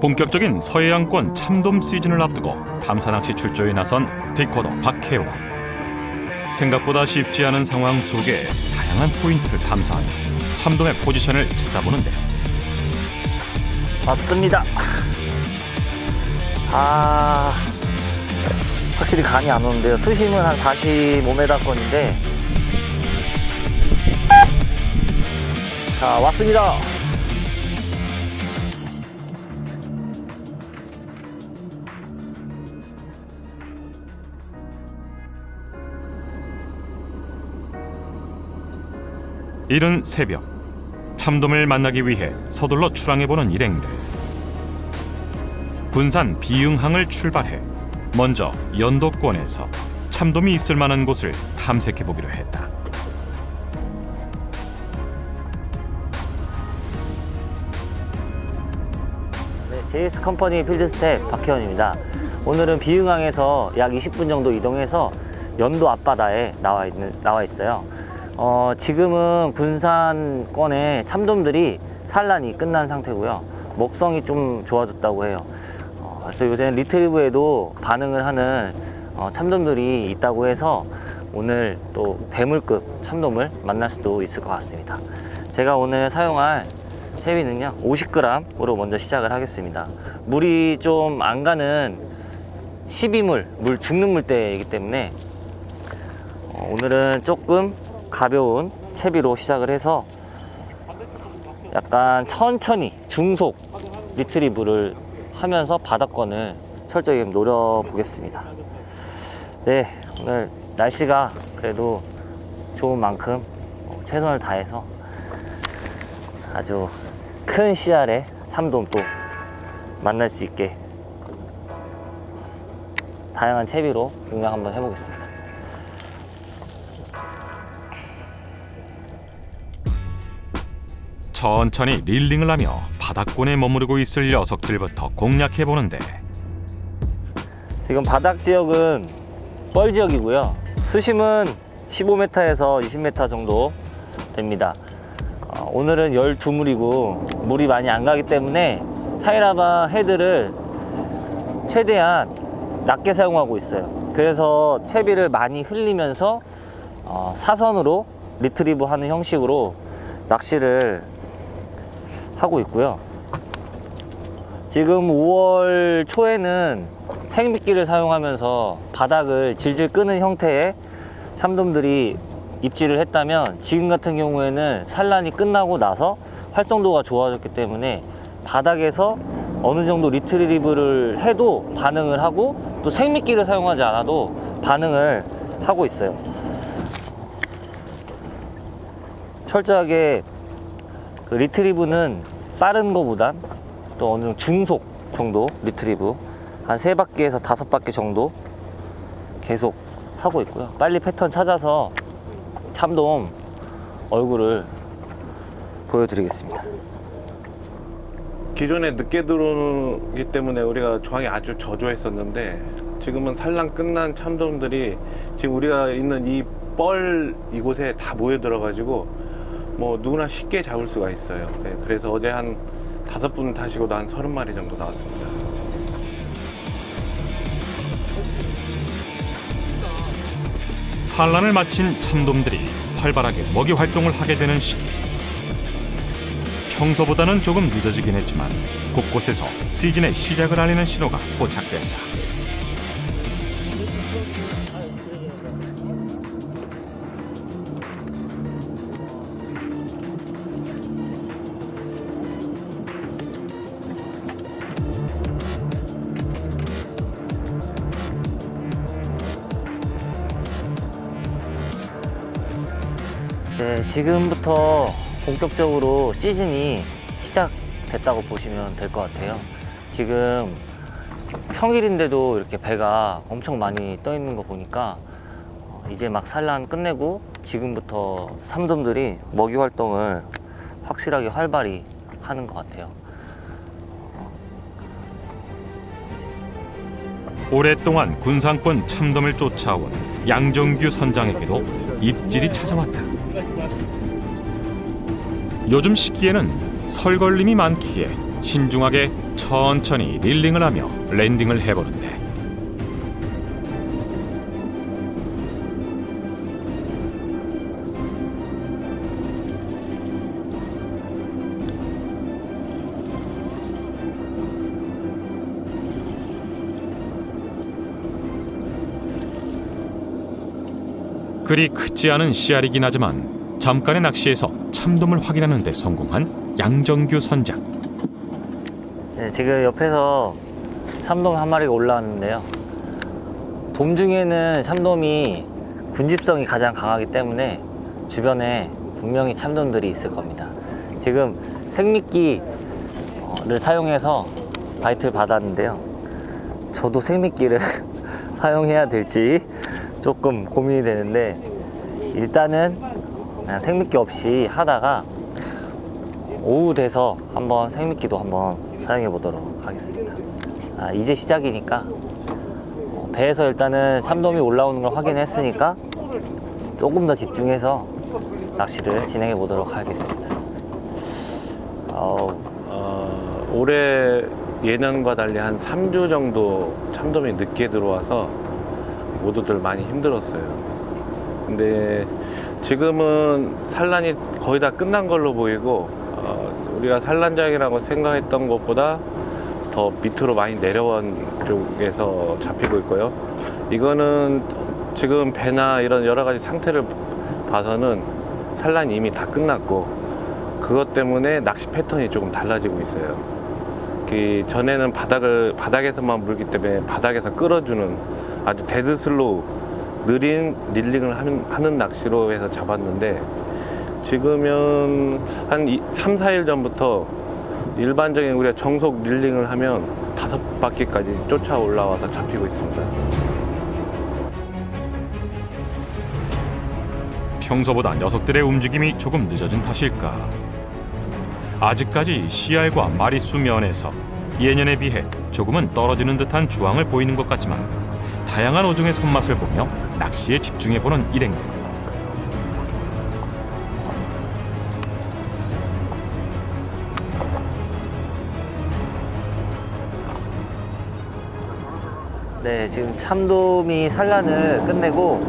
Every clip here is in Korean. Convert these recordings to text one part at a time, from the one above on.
본격적인 서해안권 참돔 시즌을 앞두고 탐사 낚시 출조에 나선 디코더 박혜원. 생각보다 쉽지 않은 상황 속에 다양한 포인트를 탐사하며 참돔의 포지션을 찾아보는데 왔습니다. 아, 확실히 간이 안 오는데요. 수심은 한 45m권인데. 자, 왔습니다. 이른 새벽 참돔을 만나기 위해 서둘러 출항해보는 일행들. 군산 비흥항을 출발해 먼저 연도권에서 참돔이 있을 만한 곳을 탐색해보기로 했다. 네, JS 컴퍼니 필드 스텝 박혜원입니다. 오늘은 비흥항에서 약 20분 정도 이동해서 연도 앞바다에 나와 있는 나와 있어요. 어, 지금은 군산권의 참돔들이 산란이 끝난 상태고요. 먹성이 좀 좋아졌다고 해요. 어, 그래서 요새는 리트리브에도 반응을 하는 어, 참돔들이 있다고 해서 오늘 또 대물급 참돔을 만날 수도 있을 것 같습니다. 제가 오늘 사용할 채비는요 50g으로 먼저 시작을 하겠습니다. 물이 좀 안 가는 12물, 물 죽는 물대이기 때문에 어, 오늘은 조금 가벼운 채비로 시작을 해서 약간 천천히 중속 리트리브를 하면서 바닥권을 철저히 노려보겠습니다. 네, 오늘 날씨가 그래도 좋은 만큼 어, 최선을 다해서 아주 큰 씨알의 참돔 또 만날 수 있게 다양한 채비로 공략 한번 해보겠습니다. 천천히 릴링을 하며 바닥권에 머무르고 있을 녀석들부터 공략해 보는데 지금 바닥 지역은 뻘 지역이고요. 수심은 15m에서 20m 정도 됩니다. 어, 오늘은 12물이고 물이 많이 안 가기 때문에 타이라바 헤드를 최대한 낮게 사용하고 있어요. 그래서 채비를 많이 흘리면서 어, 사선으로 리트리브 하는 형식으로 낚시를 하고 있고요. 지금 5월 초에는 생미끼를 사용하면서 바닥을 질질 끄는 형태의 참돔들이 입질을 했다면 지금 같은 경우에는 산란이 끝나고 나서 활성도가 좋아졌기 때문에 바닥에서 어느 정도 리트리브를 해도 반응을 하고 또 생미끼를 사용하지 않아도 반응을 하고 있어요. 철저하게 그 리트리브는 빠른 거보단 또 어느 정도 중속 정도 리트리브 한 세 바퀴에서 다섯 바퀴 정도 계속 하고 있고요. 빨리 패턴 찾아서 참돔 얼굴을 보여드리겠습니다. 기존에 늦게 들어오기 때문에 우리가 조항이 아주 저조했었는데 지금은 산란 끝난 참돔들이 지금 우리가 있는 이 뻘 이곳에 다 모여 들어가지고 뭐 누구나 쉽게 잡을 수가 있어요. 네, 그래서 어제 한 다섯 분 타시고도 한 서른 마리 정도 나왔습니다. 산란을 마친 참돔들이 활발하게 먹이 활동을 하게 되는 시기. 평소보다는 조금 늦어지긴 했지만 곳곳에서 시즌의 시작을 알리는 신호가 포착된다. 네, 지금부터 본격적으로 시즌이 시작됐다고 보시면 될 것 같아요. 지금 평일인데도 이렇게 배가 엄청 많이 떠 있는 거 보니까 어, 이제 막 산란 끝내고 지금부터 삼돔들이 먹이 활동을 확실하게 활발히 하는 것 같아요. 오랫동안 군상권 참돔을 쫓아온 양정규 선장에게도 입질이 찾아왔다. 요즘 시기에는 설걸림이 많기에 신중하게 천천히 릴링을 하며 랜딩을 해보는데 그리 크지 않은 씨알이긴 하지만 잠깐의 낚시에서 참돔을 확인하는 데 성공한 양정규 선장 네, 지금 옆에서 참돔 한 마리가 올라왔는데요. 돔 중에는 참돔이 군집성이 가장 강하기 때문에 주변에 분명히 참돔들이 있을 겁니다. 지금 생미끼를 사용해서 바이트를 받았는데요. 저도 생미끼를 사용해야 될지 조금 고민이 되는데 일단은 그냥 생미끼 없이 하다가 오후 돼서 한번 생미끼도 한번 사용해 보도록 하겠습니다. 아, 이제 시작이니까 어, 배에서 일단은 참돔이 올라오는 걸 확인했으니까 조금 더 집중해서 낚시를 진행해 보도록 하겠습니다. 어, 올해 예년과 달리 한 3주 정도 참돔이 늦게 들어와서 모두들 많이 힘들었어요. 근데 지금은 산란이 거의 다 끝난 걸로 보이고 어, 우리가 산란장이라고 생각했던 것보다 더 밑으로 많이 내려온 쪽에서 잡히고 있고요. 이거는 지금 배나 이런 여러 가지 상태를 봐서는 산란이 이미 다 끝났고 그것 때문에 낚시 패턴이 조금 달라지고 있어요. 그 전에는 바닥을 바닥에서만 물기 때문에 바닥에서 끌어주는 아주 데드 슬로우 느린 릴링을 하는, 하는 낚시로 해서 잡았는데 지금은 한 3, 4일 전부터 일반적인 우리가 정속 릴링을 하면 다섯 바퀴까지 쫓아 올라와서 잡히고 있습니다. 평소보다 녀석들의 움직임이 조금 늦어진 탓일까 아직까지 씨알과 마리수 면에서 예년에 비해 조금은 떨어지는 듯한 조항을 보이는 것 같지만 다양한 어종의 손맛을 보며 낚시에 집중해보는 일행들. 네, 지금 참돔이 산란을 끝내고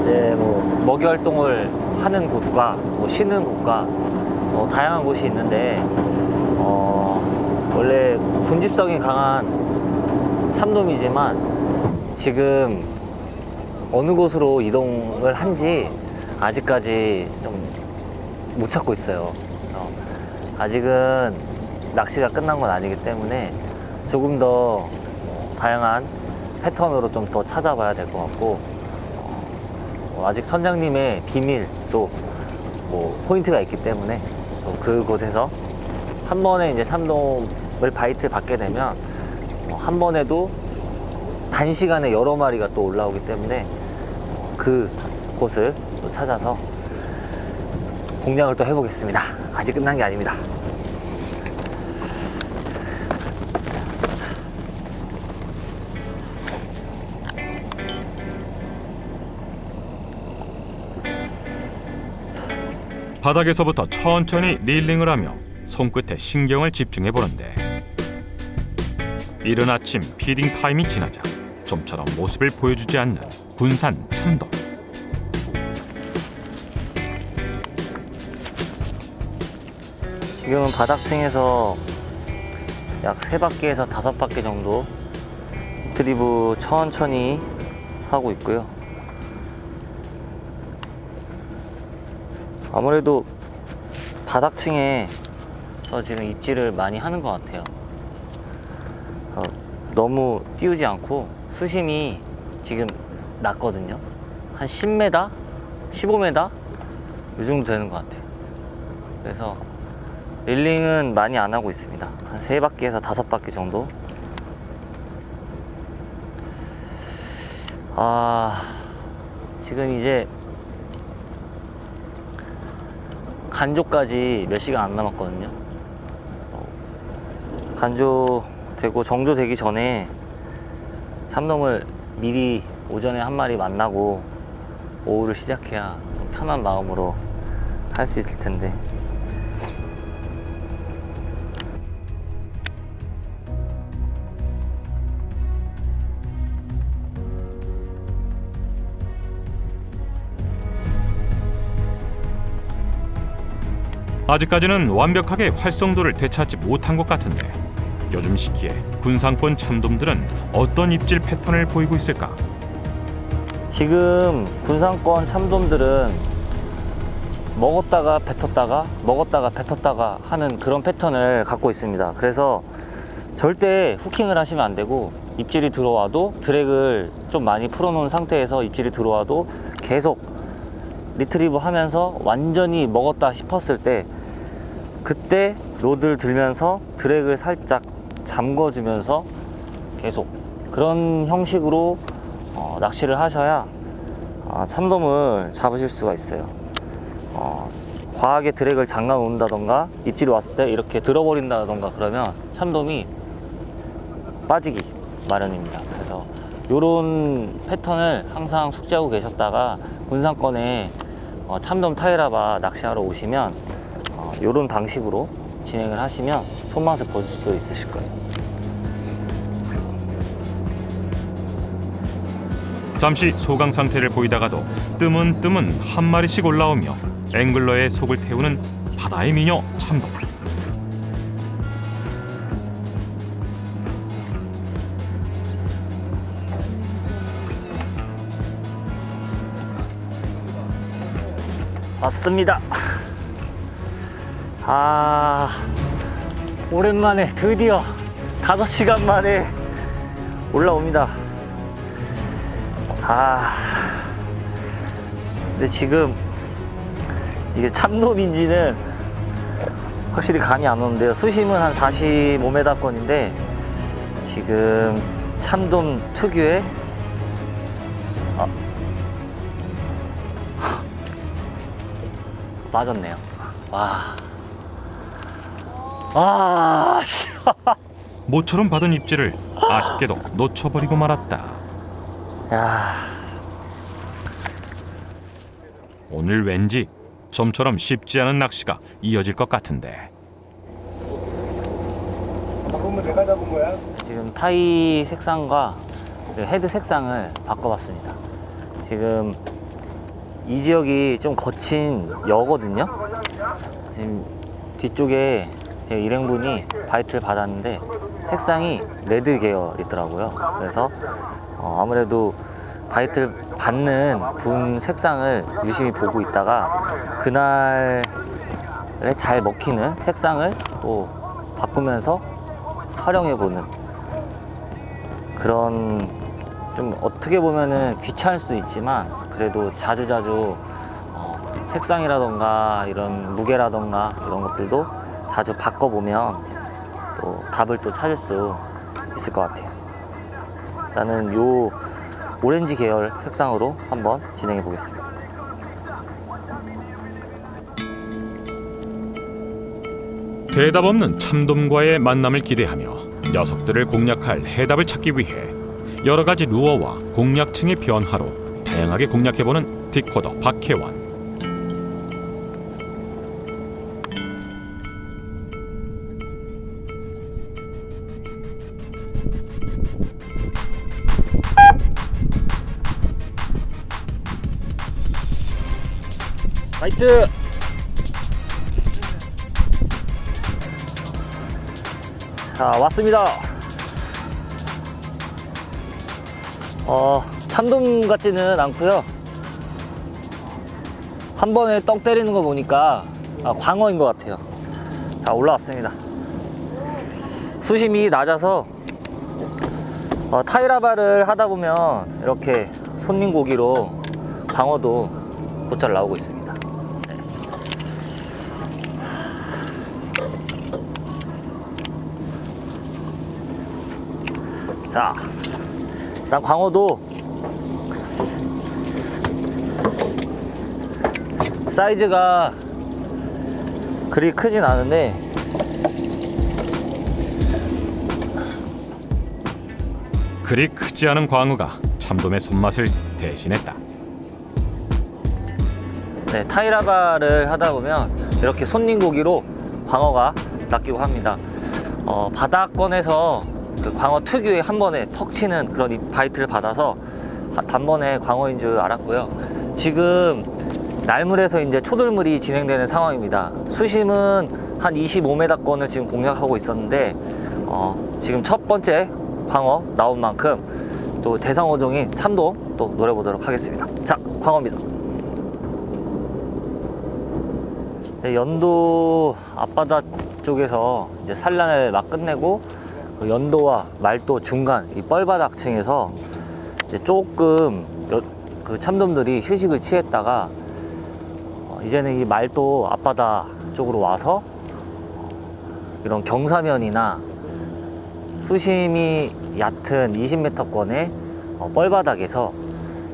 이제 뭐 먹이 활동을 하는 곳과 뭐 쉬는 곳과 뭐 다양한 곳이 있는데 어, 원래 군집성이 강한 참돔이지만 지금 어느 곳으로 이동을 한지 아직까지 좀 못 찾고 있어요. 어, 아직은 낚시가 끝난 건 아니기 때문에 조금 더 다양한 패턴으로 좀 더 찾아봐야 될 것 같고 어, 아직 선장님의 비밀 또 뭐 포인트가 있기 때문에 또 그곳에서 한 번에 이제 삼돔을 바이트 받게 되면 어, 한 번에도 단시간에 여러 마리가 또 올라오기 때문에 어, 그 곳을 또 찾아서 공략을 또 해보겠습니다. 아직 끝난 게 아닙니다. 바닥에서부터 천천히 릴링을 하며 손끝에 신경을 집중해 보는데 이른 아침 피딩 타임이 지나자 좀처럼 모습을 보여주지 않는 군산 참돔 지금은 바닥층에서 약 세 바퀴에서 다섯 바퀴 정도 드리브 천천히 하고 있고요. 아무래도 바닥층에 저 지금 입질을 많이 하는 것 같아요. 어, 너무 띄우지 않고 수심이 지금 낮거든요. 한 10m, 15m 이 정도 되는 것 같아요. 그래서 릴링은 많이 안 하고 있습니다. 한세 바퀴에서 다섯 바퀴 정도. 아, 지금 이제 간조까지 몇 시간 안 남았거든요. 어, 간조 되고 정조되기 전에 참돔을 미리 오전에 한 마리 만나고 오후를 시작해야 편한 마음으로 할 수 있을 텐데. 아직까지는 완벽하게 활성도를 되찾지 못한 것 같은데 요즘 시기에 군상권 참돔들은 어떤 입질 패턴을 보이고 있을까? 지금 군상권 참돔들은 먹었다가 뱉었다가 먹었다가 뱉었다가 하는 그런 패턴을 갖고 있습니다. 그래서 절대 후킹을 하시면 안 되고 입질이 들어와도 드랙을 좀 많이 풀어놓은 상태에서 입질이 들어와도 계속 리트리브 하면서 완전히 먹었다 싶었을 때 그때 로드를 들면서 드랙을 살짝 잠궈주면서 계속 그런 형식으로 어, 낚시를 하셔야 아, 참돔을 잡으실 수가 있어요. 어, 과하게 드랙을 잠가 놓는다던가 입질이 왔을 때 이렇게 들어버린다던가 그러면 참돔이 빠지기 마련입니다. 그래서 이런 패턴을 항상 숙지하고 계셨다가 군상권에 어, 참돔 타이라바 낚시하러 오시면 이런 방식으로 진행을 하시면 손맛을 보실 수 있으실 거예요. 잠시 소강 상태를 보이다가도 뜸은 뜸은 한 마리씩 올라오며 앵글러의 속을 태우는 바다의 미녀 참돔. 왔습니다. 아, 오랜만에 드디어 5시간 만에 올라옵니다. 아, 근데 지금 이게 참돔인지는 확실히 감이 안 오는데요. 수심은 한 45m권인데 지금 참돔 특유의 아, 빠졌네요. 와. 와, 씨. 모처럼 받은 입질을 아쉽게도 놓쳐버리고 말았다. 야, 오늘 왠지 좀처럼 쉽지 않은 낚시가 이어질 것 같은데. 바꾼 거 내가 잡은 거야? 지금 타이 색상과 그 헤드 색상을 바꿔봤습니다. 지금 이 지역이 좀 거친 여거든요. 지금 뒤쪽에 제 일행분이 바이트를 받았는데 색상이 레드 계열이더라고요. 그래서 어, 아무래도 바이트를 받는 분 색상을 유심히 보고 있다가 그날에 잘 먹히는 색상을 또 바꾸면서 활용해보는 그런 좀 어떻게 보면은 귀찮을 수 있지만 그래도 자주자주 어, 색상이라던가 이런 무게라던가 이런 것들도 자주 바꿔보면 또 답을 또 찾을 수 있을 것 같아요. 나는 요 오렌지 계열 색상으로 한번 진행해 보겠습니다. 대답 없는 참돔과의 만남을 기대하며 녀석들을 공략할 해답을 찾기 위해 여러 가지 루어와 공략층의 변화로 다양하게 공략해보는 디코더 박혜원. 화이트! 자, 왔습니다. 어, 참돔 같지는 않고요. 한 번에 떡 때리는 거 보니까 아, 광어인 것 같아요. 자, 올라왔습니다. 수심이 낮아서 어, 타이라바를 하다 보면 이렇게 손님 고기로 광어도 곧잘 나오고 있습니다. 자, 일단 광어도 사이즈가 그리 크진 않은데 그리 크지 않은 광어가 참돔의 손맛을 대신했다. 네, 타이라바를 하다 보면 이렇게 손님 고기로 광어가 낚이고 합니다. 어, 바다권에서 그 광어 특유의 한 번에 퍽 치는 그런 이 바이트를 받아서 하- 단번에 광어인 줄 알았고요. 지금 날물에서 이제 초돌물이 진행되는 상황입니다. 수심은 한 25m권을 지금 공략하고 있었는데 어, 지금 첫 번째 광어 나온 만큼 또 대상어종인 참돔 또 노려보도록 하겠습니다. 자, 광어입니다. 네, 연도 앞바다 쪽에서 이제 산란을 막 끝내고 그 연도와 말도 중간 이 뻘바닥층에서 이제 조금 여- 그 참돔들이 휴식을 취했다가 어, 이제는 이 말도 앞바다 쪽으로 와서 이런 경사면이나 수심이 얕은 20m권의 어, 뻘바닥에서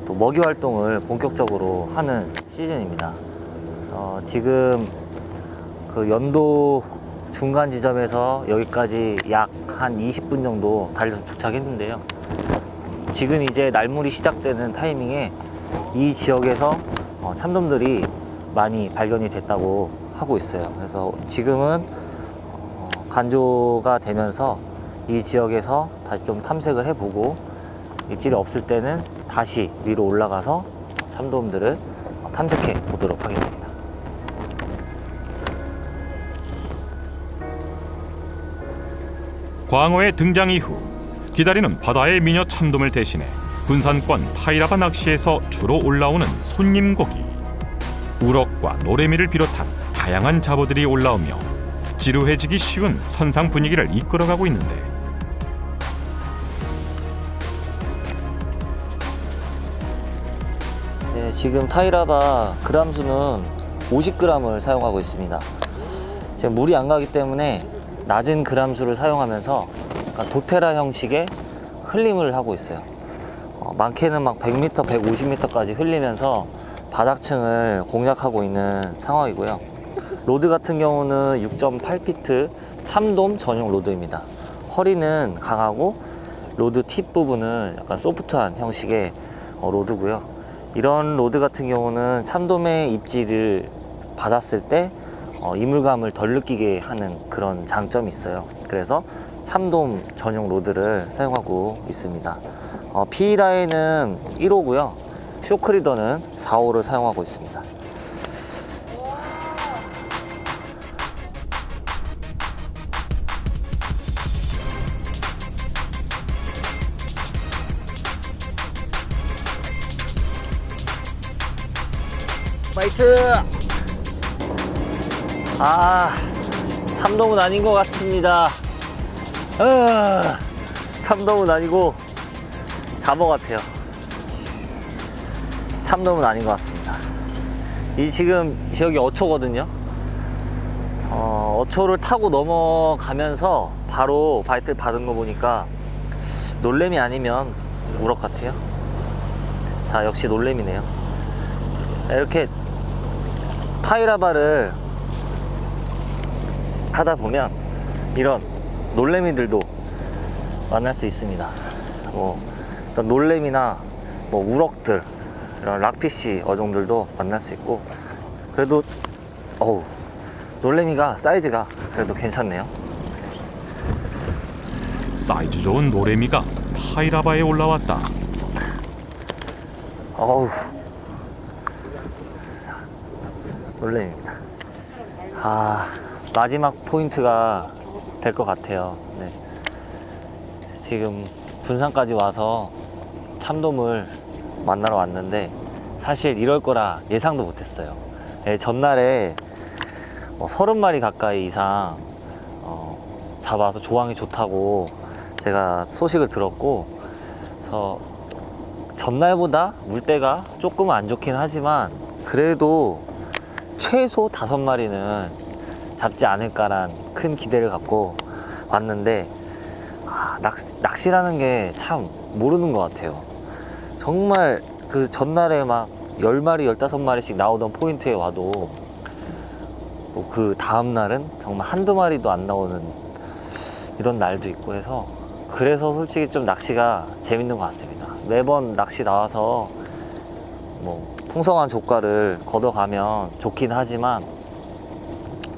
또 먹이 활동을 본격적으로 하는 시즌입니다. 어, 지금 그 연도 중간 지점에서 여기까지 약 한 20분 정도 달려서 도착했는데요. 지금 이제 날물이 시작되는 타이밍에 이 지역에서 어, 참돔들이 많이 발견이 됐다고 하고 있어요. 그래서 지금은 어, 간조가 되면서 이 지역에서 다시 좀 탐색을 해보고 입질이 없을 때는 다시 위로 올라가서 참돔들을 어, 탐색해 보도록 하겠습니다. 광어의 등장 이후 기다리는 바다의 미녀 참돔을 대신해 군산권 타이라바 낚시에서 주로 올라오는 손님 고기 우럭과 노래미를 비롯한 다양한 잡어들이 올라오며 지루해지기 쉬운 선상 분위기를 이끌어가고 있는데 네, 지금 타이라바 그람 수는 50g을 사용하고 있습니다. 지금 물이 안 가기 때문에 낮은 그람 수를 사용하면서 도테라 형식의 흘림을 하고 있어요. 어, 많게는 막 100m, 150m까지 흘리면서 바닥층을 공략하고 있는 상황이고요. 로드 같은 경우는 6.8피트 참돔 전용 로드입니다. 허리는 강하고 로드 팁 부분은 약간 소프트한 형식의 어, 로드고요. 이런 로드 같은 경우는 참돔의 입질을 받았을 때 어, 이물감을 덜 느끼게 하는 그런 장점이 있어요. 그래서 참돔 전용 로드를 사용하고 있습니다. 어, P라인은 1호고요. 쇼크리더는 4호를 사용하고 있습니다. 파이트! 아, 참돔은 아닌 것 같습니다. 아, 참돔은 아니고 잡어 같아요. 참돔은 아닌 것 같습니다. 이 지금 지역이 어초거든요. 어, 어초를 타고 넘어가면서 바로 바이트를 받은 거 보니까 놀래미 아니면 우럭 같아요. 자, 역시 놀래미네요. 이렇게 타이라바를 하다 보면 이런 놀래미들도 만날 수 있습니다. 뭐 놀래미나 뭐 우럭들 이런 락피쉬 어종들도 만날 수 있고 그래도 어우 놀래미가 사이즈가 그래도 괜찮네요. 사이즈 좋은 노래미가 타이라바에 올라왔다. 어우 놀래미입니다. 아 마지막 포인트가 될 것 같아요. 네. 지금 군산까지 와서 참돔을 만나러 왔는데 사실 이럴 거라 예상도 못했어요. 예, 전날에 뭐 30마리 가까이 이상 어, 잡아서 조항이 좋다고 제가 소식을 들었고 그래서 전날보다 물때가 조금 안 좋긴 하지만 그래도 최소 다섯 마리는 잡지 않을까란 큰 기대를 갖고 왔는데 아, 낚시, 낚시라는 게 참 모르는 것 같아요. 정말 그 전날에 막 10마리, 15마리씩 나오던 포인트에 와도 뭐 그 다음날은 정말 한두 마리도 안 나오는 이런 날도 있고 해서 그래서 솔직히 좀 낚시가 재밌는 것 같습니다. 매번 낚시 나와서 뭐 풍성한 조과를 걷어가면 좋긴 하지만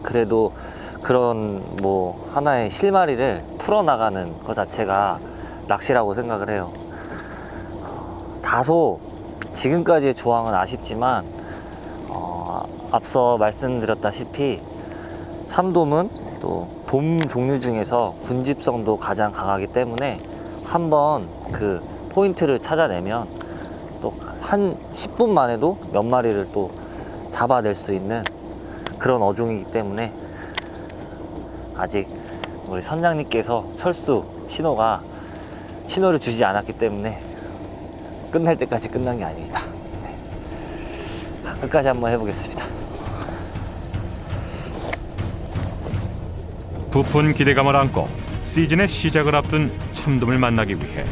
그래도 그런 뭐 하나의 실마리를 풀어나가는 것 자체가 낚시라고 생각을 해요. 다소 지금까지의 조항은 아쉽지만 어, 앞서 말씀드렸다시피 참돔은 또 돔 종류 중에서 군집성도 가장 강하기 때문에 한번 그 포인트를 찾아내면 또 한 10분 만에도 몇 마리를 또 잡아낼 수 있는 그런 어종이기 때문에 아직 우리 선장님께서 철수 신호가 신호를 주지 않았기 때문에 끝날 때까지 끝난 게 아닙니다. 네. 끝까지 한번 해보겠습니다. 부푼 기대감을 안고 시즌의 시작을 앞둔 참돔을 만나기 위해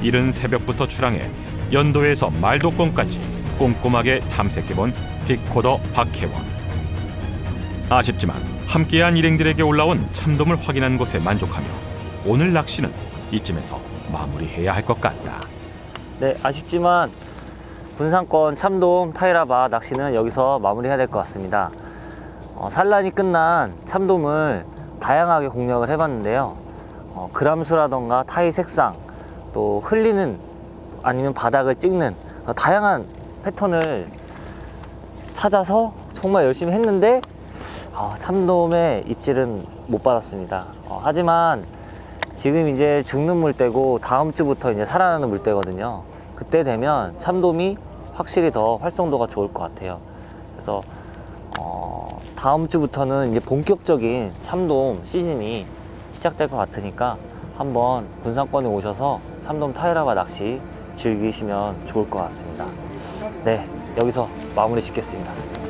이른 새벽부터 출항해 연도에서 말도권까지 꼼꼼하게 탐색해본 딕코더 박혜원. 아쉽지만 함께한 일행들에게 올라온 참돔을 확인한 것에 만족하며 오늘 낚시는 이쯤에서 마무리해야 할 것 같다. 네, 아쉽지만 군산권 참돔 타이라바 낚시는 여기서 마무리해야 될 것 같습니다. 어, 산란이 끝난 참돔을 다양하게 공략을 해봤는데요. 어, 그람수라던가 타이 색상, 또 흘리는 아니면 바닥을 찍는 어, 다양한 패턴을 찾아서 정말 열심히 했는데 어, 참돔의 입질은 못 받았습니다. 어, 하지만 지금 이제 죽는 물때고 다음 주부터 이제 살아나는 물때거든요. 그때 되면 참돔이 확실히 더 활성도가 좋을 것 같아요. 그래서 어, 다음 주부터는 이제 본격적인 참돔 시즌이 시작될 것 같으니까 한번 군산권에 오셔서 참돔 타이라바 낚시 즐기시면 좋을 것 같습니다. 네, 여기서 마무리 짓겠습니다.